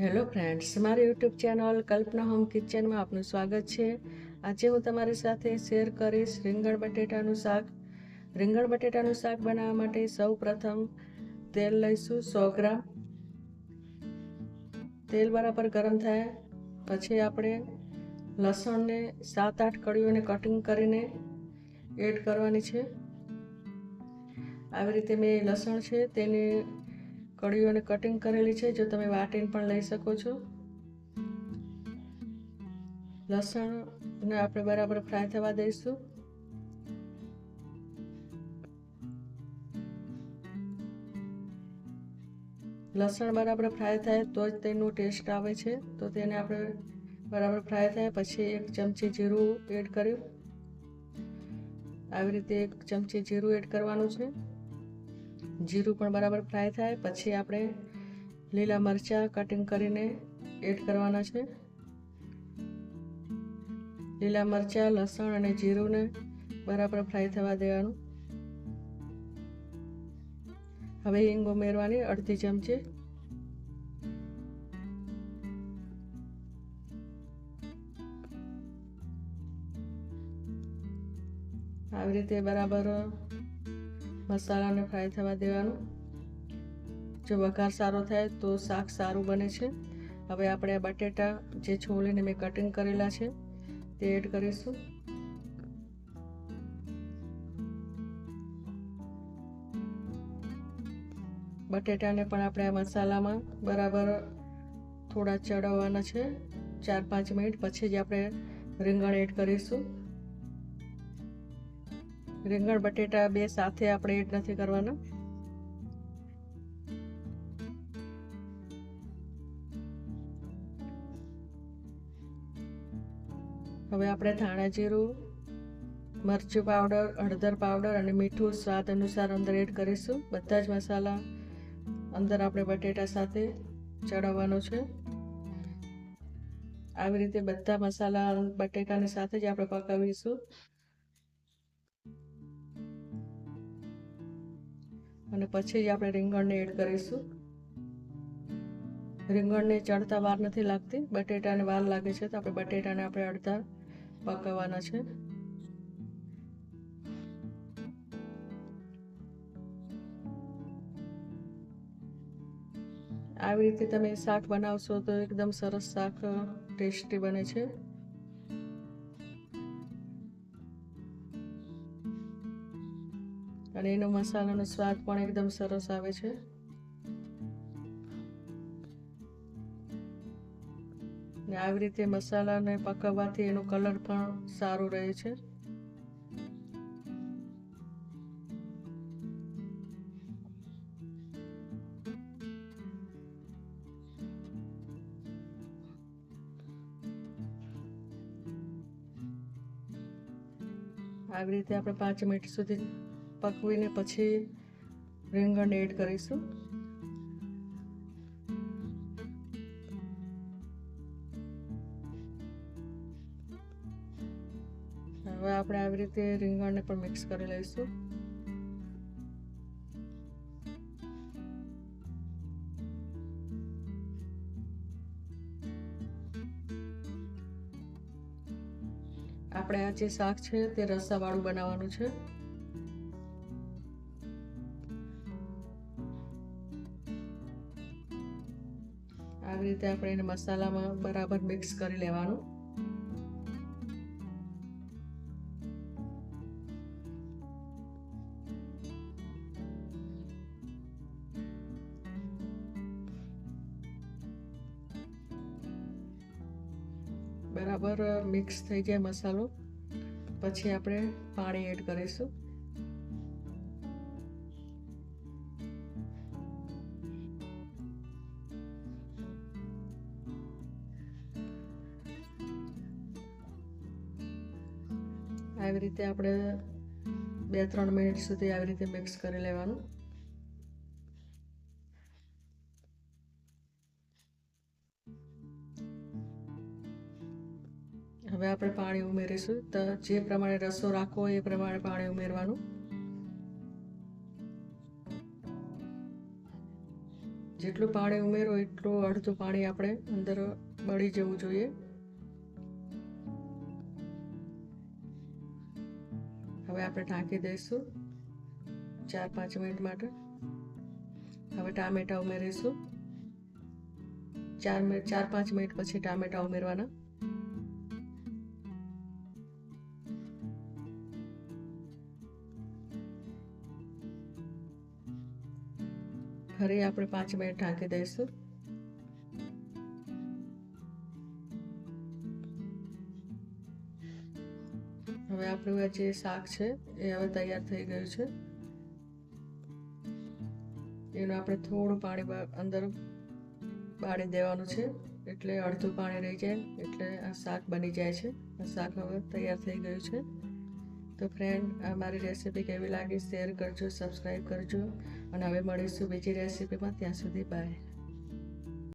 Hello friends, મારી YouTube channel Kalpana home કિચનમાં આપનું સ્વાગત છે. આજે હું તમારી સાથે શેર કરીશ રીંગણ બટેટાનું શાક. રીંગણ બટેટાનું શાક બનાવવા માટે સૌ પ્રથમ તેલ લઈશું સો ગ્રામ. તેલ બરાબર ગરમ થાય, પછી આપણે લસણને સાત આઠ કળીઓને કટિંગ કરીને એડ કરવાની છે. આવી રીતે મેં લસણ છે તેને કળીઓને કટિંગ કરેલી છે, જો તમે વાટીને પણ લઈ શકો છો. લસણને આપણે બરાબર ફ્રાય થવા દઈશું. લસણ બરાબર ફ્રાય થાય તો જ તેનું ટેસ્ટ આવે છે, તો તેને આપણે બરાબર ફ્રાય થાય, પછી એક ચમચી જીરું એડ કર્યું. આવી રીતે એક ચમચી જીરું એડ કરવાનું છે. જીરું પણ બરાબર ફ્રાય થાય, પછી આપણે લીલા મરચાં કટિંગ કરીને એડ કરવાના છે. લીલા મરચાં, લસણ અને જીરુંને બરાબર ફ્રાય થવા દેવાનું. હવે હિંગ ઉમેરવાની અડધી ચમચી. આવી રીતે બરાબર મસાલાને ફ્રાય થવા દેવાનું. જો વઘાર સારો થાય તો શાક સારું બને છે. હવે આપણે બટેટા જે છોલીને મેં કટિંગ કરેલા છે તે એડ કરીશું. બટેટાને પણ આપણે આ મસાલામાં બરાબર થોડા ચડાવવાના છે. ચાર પાંચ મિનિટ પછી જ આપણે રીંગણ એડ કરીશું. રીંગણ, બટેટા બે સાથે આપણે એડ નથી કરવાના. હવે આપણે ધાણા જીરું, મરચું પાવડર, હળદર પાવડર અને મીઠું સ્વાદ અનુસાર અંદર એડ કરીશું. બધા જ મસાલા અંદર આપણે બટેટા સાથે ચડાવવાનો છે. આવી રીતે બધા મસાલા બટેટાની સાથે જ આપણે પકાવીશું. અને પછી જ આપણે રીંગણને એડ કરીશું. રીંગણને ચડતા વાર નથી લાગતી, બટેટાને વાર લાગે છે તો આપણે બટેટાને આપણે અડધા પકાવવાના છે. આવી રીતે તમે શાક બનાવશો તો એકદમ સરસ શાક ટેસ્ટી બને છે. અને એનો મસાલાનો સ્વાદ પણ એકદમ સરસ આવે છે. ને આવી રીતે મસાલાને પકાવવાથી એનો કલર પણ સારો રહે છે. આવી રીતે આપણે પાંચ મિનિટ સુધી પકવીને પછી રીંગણ એડ કરીશું. હવે આપણે આવી રીતે રીંગણને પણ મિક્સ કરી લઈશું. આપણે આ જે શાક છે તે રસાવાળું બનાવવાનું છે. આવી રીતે આપણે એને મસાલામાં બરાબર મિક્સ કરી લેવાનું. બરાબર મિક્સ થઈ જાય મસાલો. પછી આપણે પાણી એડ કરીશું. આવી રીતે આપણે બે ત્રણ મિનિટ સુધી આવી રીતે મિક્સ કરી લેવાનું. હવે આપણે પાણી ઉમેરીશું. તો જે પ્રમાણે રસો રાખવો એ પ્રમાણે પાણી ઉમેરવાનું. જેટલું પાણી ઉમેરો એટલું અડધું પાણી આપણે અંદર બળી જવું જોઈએ. હવે આપણે ઢાંકી દઈશું ચાર પાંચ મિનિટ માટે. હવે ટામેટા ઉમેરીશું. ચાર મિનિટ, ચાર પાંચ મિનિટ પછી ટામેટા ઉમેરવાના. ફરી આપણે પાંચ મિનિટ ઢાંકી દઈશું. આપણું આ જે શાક છે, એ હવે તૈયાર થઈ ગયું છે. એનું આપણે થોડું પાણી અંદર બાળી દેવાનું છે. એટલે અડધું પાણી રહી જાય, એટલે આ શાક બની જાય છે. આ શાક હવે તૈયાર થઈ ગયું છે. તો ફ્રેન્ડ આ મારી રેસીપી કેવી લાગી શેર કરજો સબસ્ક્રાઈબ કરજો. અને હવે મળીશું બીજી રેસીપીમાં ત્યાં સુધી બાય